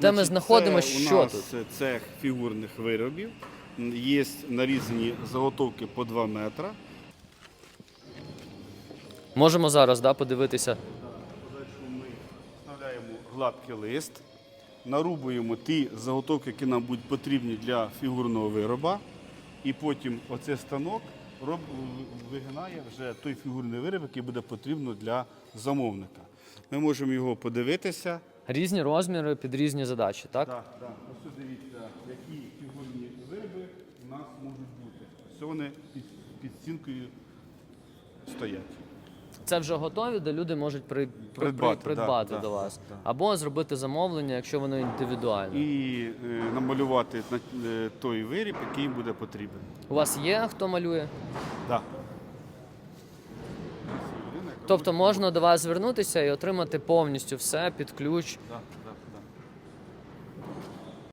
Де ми Значить, знаходимося, це що у нас тут? цех фігурних виробів. Є нарізані заготовки по 2 метра. Можемо зараз да, подивитися. Подальше ми вставляємо гладкий лист, нарубуємо ті заготовки, які нам будуть потрібні для фігурного вироба. І потім оцей станок роб, вигинає вже той фігурний вироб, який буде потрібно для замовника. Ми можемо його подивитися. Різні розміри під різні задачі, так? Так, так. Ось дивіться, які фігурні вироби у нас можуть бути. Ось вони під, під стінкою стоять. Це вже готові, де люди можуть при, при- Придбати, при- придбати да, до да, вас. да. Або зробити замовлення, якщо воно індивідуальне. І е, намалювати на е, той виріб, який буде потрібен. У вас є хто малює? Так. Тобто можна до вас звернутися і отримати повністю все під ключ. Да.